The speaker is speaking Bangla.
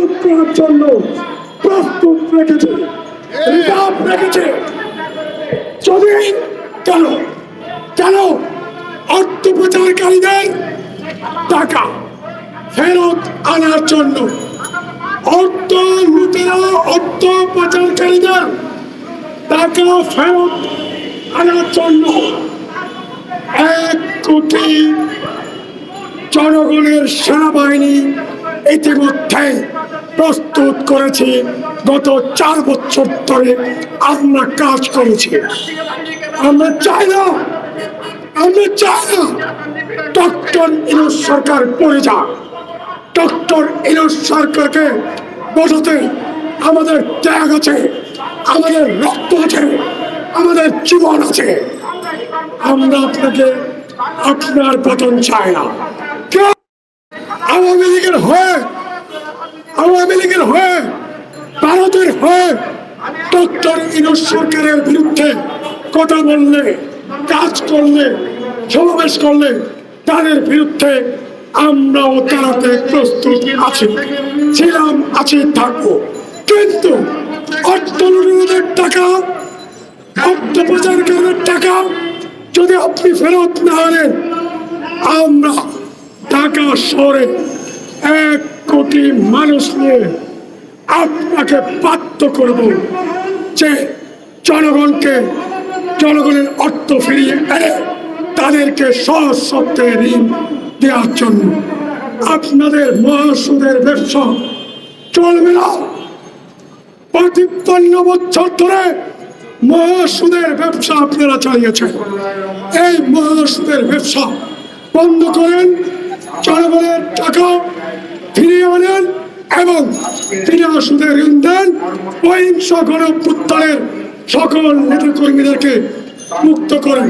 মজুত করার জন্য প্রস্তুত রেখেছে। রেখেছে। যদি কেন? কেন অর্থ প্রচারকারীদের টাকা ফেরত আনার জন্য? অর্থ লুটেরা অর্থ টাকা ফেরত আনার জন্য এক কোটি জনগণের সেনাবাহিনী ইতিমধ্যে প্রস্তুত করেছে। গত চার বছর ধরে আমরা কাজ করেছি। আমরা চাই না, আমরা চাই না ডক্টর ইনুস সরকার পড়ে যাক। ডক্টর ইনুস সরকারকে বোঝাতে আমাদের ত্যাগ আছে, আমাদের রক্ত আছে, আমাদের জীবন আছে। আমরা আপনাকে আপনার পতন চাই না। আওয়ামী লীগের হয়ে আওয়ামী লীগের হয়ে, ভারতের হয়ে ইনুস সরকারের বিরুদ্ধে কথা বললে, কাজ করলে, সমাবেশ করলে তাদের বিরুদ্ধে আমরাও দাঁড়াতে প্রস্তুত আছি। ছিলাম, আছি, থাকব। কিন্তু অর্থ টাকা অর্থ টাকা যদি আপনি ফেরত না আনেন, আমরা ঢাকা শহরে এক কোটি মানুষ নিয়ে আপনাকে বাধ্য করব যে জনগণকে, জনগণের অর্থ ফিরিয়ে এনে তাদেরকে সহজ ঋণ দেওয়ার জন্য। আপনাদের মহাসুদের ব্যবসা চলবে না। পঁচিপন্ন বছর ধরে মহাসুদের ব্যবসা আপনারা চালিয়েছেন। এই মহাসুদের ব্যবসা বন্ধ করেন। জনগণের টাকা ফিরিয়ে আনেন এবং তিনি সুদের ঋণ দেন। অহিংস গণপুত্তরের সকল নেতা কর্মীদেরকে মুক্ত করেন।